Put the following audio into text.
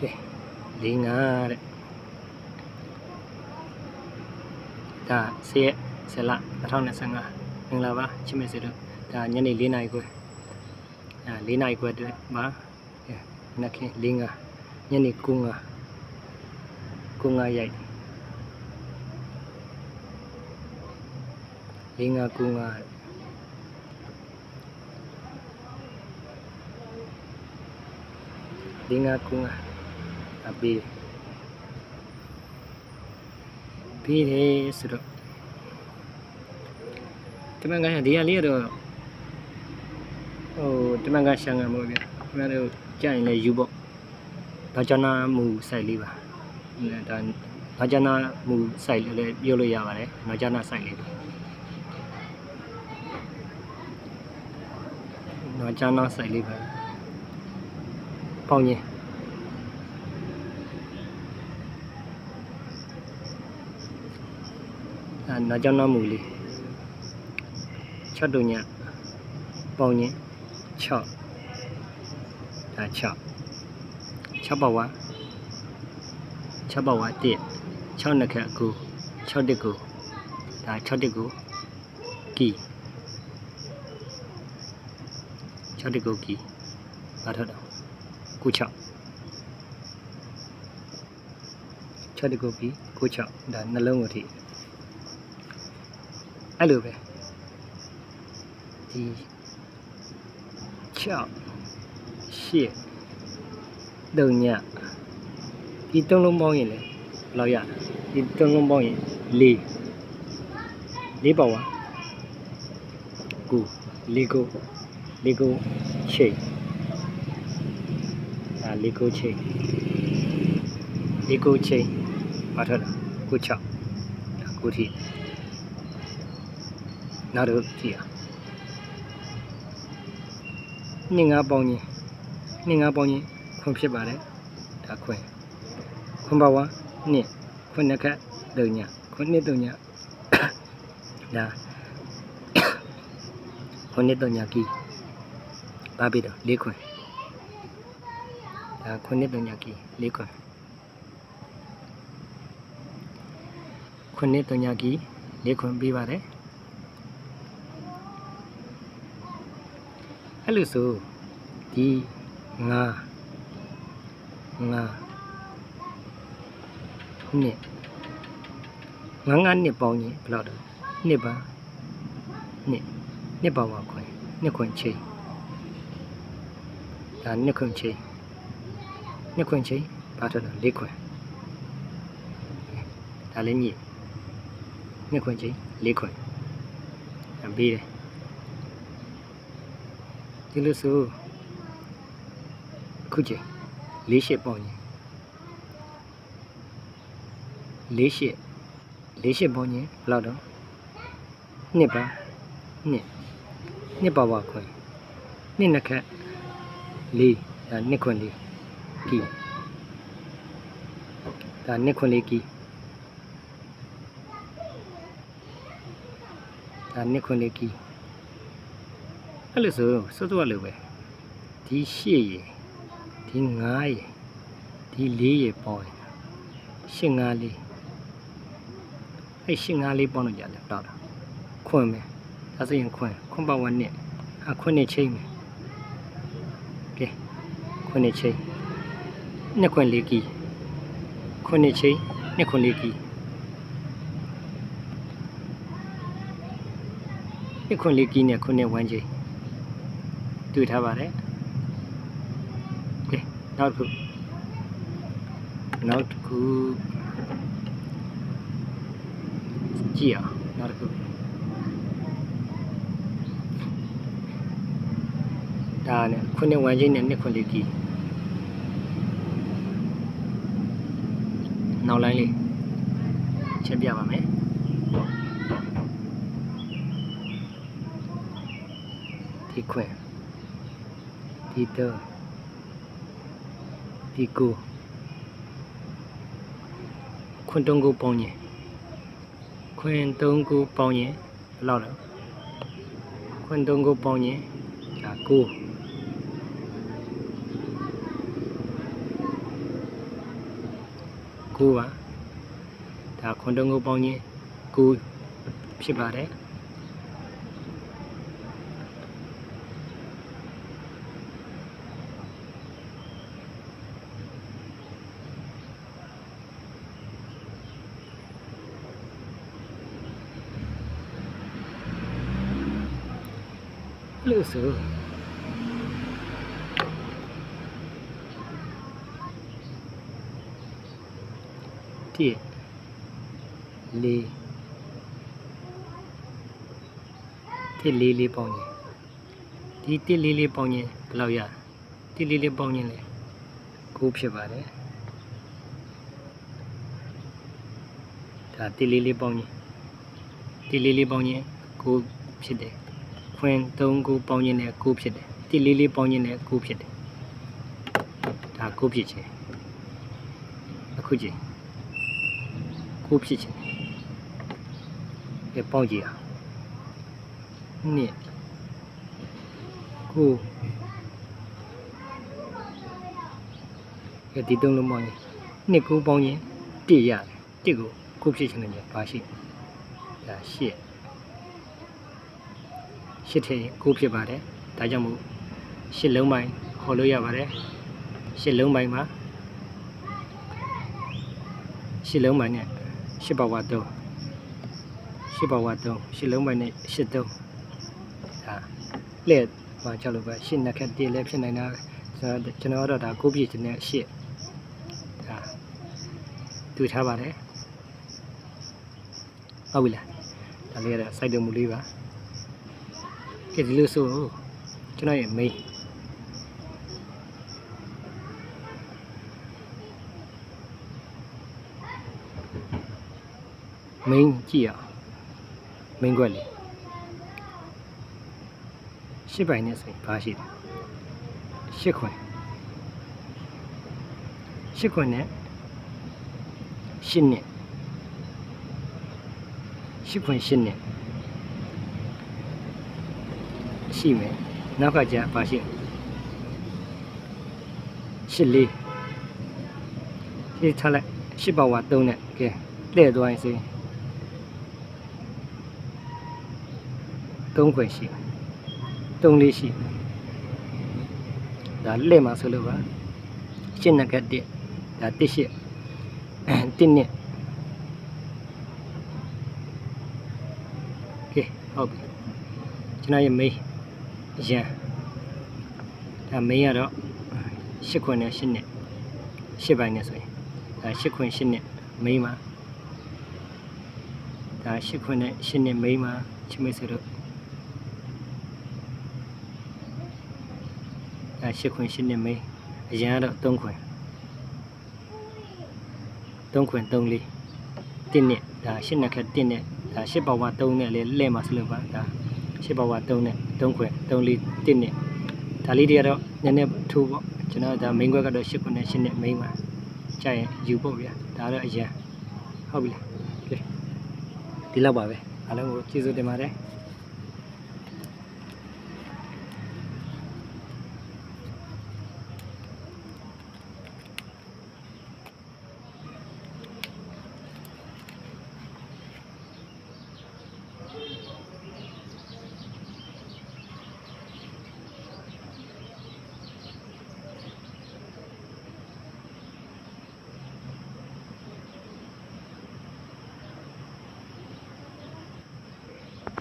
ကဲလေးငါတဲ့ဒါဆေးရက်ဆယ်လ2025မင်္ဂလာပါချစ်မေစေတို့ဒါညနေ4နာရီခွဲအဲ4နာရီခွဲအတွက်မှာအဲနက်ခင်းလေးငါညနေ9 အပေးပေးတယ်ဆိုတော့တမန်ကဒီကလေးကတော့ဟိုတမန်ကရှန်ကမို့ဗျာခင်ဗျားတို့ကြာရင်လည်းယူပေါ့ဒါကြနာမူစိုက်လေးပါဒါဒါကြနာမူစိုက်လေးလည်းပြောလို့ရပါတယ်ဒါကြနာစိုက်လေးပါဒါကြနာစိုက်လေးပါပေါင်းရင်အဲ နာကြနာမူလေး6တုံညပေါင်းရင်6ဒါ6 6ပါဝါ6ပါဝါ1 6နှစ်ခက်ကူ6တက်ကူဒါ6တက်ကူကီ6တက်ကူကီဘာထတော့ကူ6 6တက်ကူကီကူ6ဒါနှလုံးကိုထိ အဲ့လိုပဲဒီ6 8တုံညဒီတုံးလုံးပေါင်းရင်လေဘယ်လောက်ရလဲဒီတုံးလုံးပေါင်းရင်4 4ပေါ့ဝါကူ4ကို4ကိုချိန်ဒါ4ကိုချိန်4ကိုချိန်ဘာထက်လဲကို6ဒါကိုထိ နောက်တော့ကြည့်ရနှစ်ငါပေါင်းရင်နှစ်ငါပေါင်းရင်ခွန်ဖြစ်ပါတယ်ဒါခွန်ခွန်ပါဝါနှစ်ခွန်နှစ်ခက်တုံညာခွန်နှစ်တုံညာဒါခွန်နှစ်တုံညာကီဘာပြီတော့လေးခွန်ဒါခွန်နှစ်တုံညာကီလေးခွန်ခွန်နှစ်တုံညာကီလေးခွန်ပေးပါတယ် အဲ့လိုဆိုဒီငါငါနှစ်ငါငါနှစ်ပေါင်းရင်ဘယ်လောက်တော့နှစ်ပါနှစ်နှစ်ပါဝါခွင်နှစ်ခွင်ချိန်ဒါနှစ်ခွင်ချိန်နှစ်ခွင်ချိန်ဘာထတော့လေးခွင်ဒါလည်းညစ်နှစ်ခွင်ချိန်လေးခွင်အပြီးတယ် ဒီလိုဆိုအခုချိန်လေးရှစ်ပေါင်းရင်လေးရှစ်လေးရှစ်ပေါင်းရင်ဘယ်လောက်တော့နှစ်ပါနှစ်နှစ်ပါဝါခွင်နှစ်နှစ်ခက်လေးဒါနှစ်ခွင်လေးကီဒါနှစ်ခွင်လေးကီဒါနှစ်ခွင်လေးကီ အဲ့လိုဆိုစောစောလိုပဲဒီရှစ်ရေဒီ9ရေဒီ4ရေပေါင်းရင်ရှစ်9လေးအဲ့ရှစ်9လေးပေါင်းလို့ကြတယ်တော့ခွန်းမယ်ဒါဆိုရင်ခွန်းခွန်းပါဝက်နဲ့အခွန်းနဲ့ချိန်မယ်ကဲခွန်းနဲ့ချိန်နှစ်ခွန်းလေးကီခွန်းနဲ့ချိန်နှစ်ခွန်းလေးကီနှစ်ခွန်းလေးကီနဲ့ခွန်းနဲ့ဝမ်းချိန် တွေ့ထားပါတယ်ကဲနောက်တစ်ခုနောက်တစ်ခုကြည့်အောင်နောက်တစ်ခုဒါနဲ့ခုနှစ်ဝမ်းချင်းနဲ့နှစ်ခွန်လေးကြီးနောက်လိုင်းလေးချက်ပြပါမယ်ဒီခွင် ဒီတော့ဒီကိုခွန်းတုံးကိုပေါင်းရင်ခွန်းတုံးကိုပေါင်းရင်ဘယ်လောက်လဲခွန်းတုံးကိုပေါင်းရင်ဒါကို9ပါဒါခွန်တုံးကိုပေါင်းခြင်း9ဖြစ်ပါတယ် လို့ဆိုတိလေးတိလေးလေးပေါင်းရင်ဒီတိလေးလေးပေါင်းရင်ဘယ်လောက်ရတိလေးလေးပေါင်းရင်လေ9ဖြစ်ပါတယ်ဒါတိလေးလေးပေါင်းရင်တိလေးလေးပေါင်းရင်9ဖြစ်တယ် ခွင်3ကိုပေါင်းရင်လည်း9ဖြစ်တယ်တိလေးလေးပေါင်းရင်လည်း9ဖြစ်တယ်ဒါ9ဖြစ်ခြင်းအခုချင်း9ဖြစ်ခြင်းဒီပေါင်းကြည့်အောင်နှစ်9ဒီတုံးလုံးပေါင်းရင်နှစ်9ပေါင်းရင်1ရတယ်1ကို9ဖြစ်ခြင်းနဲ့ပါရှိဒါ8 ရှစ်ထည့်ကိုဖြစ်ပါတယ်ဒါကြောင့်မို့ရှစ်လုံးပိုင်းခေါ်လို့ရပါတယ်ရှစ်လုံးပိုင်းမှာရှစ်လုံးပိုင်းနဲ့ရှစ်ဘဝ3ရှစ်ဘဝ3ရှစ်လုံးပိုင်းနဲ့ရှစ်3ဒါလက်မှာကြောက်လို့ပဲရှစ်နှစ်ခက်တည်းလည်းဖြစ်နိုင်တာကျွန်တော်ကျွန်တော်တော့ဒါကိုပြည့်ခြင်းနဲ့ရှစ်ဒါတွေ့ထားပါတယ်ဟုတ်ပြီလားဒါလေးကတော့စိုက်တော်မူလေးပါ ကဲဒီလိုဆိုကျွန်တော်ရဲ့ main မင်းကြည့်အောင်မင်းခွက်လေရှစ်ပိုင်နဲ့ဆိုရင်ဘာရှိတယ်ရှစ်ခွင်ရှစ်ခွင်နဲ့ရှစ်နှစ်ရှစ်ခွင်ရှစ်နှစ် ရှိမယ်နောက်ကကြာဘာရှိလဲရှစ်လေးရှစ်ထားလိုက်ရှစ်ပါဝါ3နဲ့ကဲလှည့်သွားရင်ဆိုရင်3ခွေရှိ3လေးရှိဒါလက်မှာဆိုလို့ပါရှင်းနကတ်1ဒါ1ရှစ်1နှစ်ကဲဟုတ်ပြီကျွန်တော်ရဲ့မေး ရန်ဒါမေးကတော့ရှစ်ခွနဲ့ရှစ်နှစ်ရှစ်ပိုင်းနဲ့ဆိုရင်ဒါရှစ်ခွရှစ်နှစ်မေးမှာဒါရှစ်ခွနဲ့ရှစ်နှစ်မေးမှာချစ်မိတ်ဆိုတော့အဲရှစ်ခွင်ရှစ်နှစ်မေးအရင်ကတော့3ခွင်3ခွင်3လေး1နှစ်ဒါရှစ်နှစ်ခက်1နဲ့ဒါရှစ်ပါဝါ3နဲ့လေလဲမှာစလို့ပါဒါ ရှစ်ပါဝါ3နဲ့3ခွင်3လေး1နှစ်ဒါလေးတွေကတော့နည်းနည်းထိုးပေါ့ကျွန်တော်ဒါ main ခွက်ကတော့ရှစ်ခွင်နဲ့ရှစ်နှစ် main ပါကြာရင်ယူဖို့ဗျာဒါတော့အရင်ဟုတ်ပြီလားကဲဒီလောက်ပါပဲအားလုံးကိုကျေးဇူးတင်ပါတယ်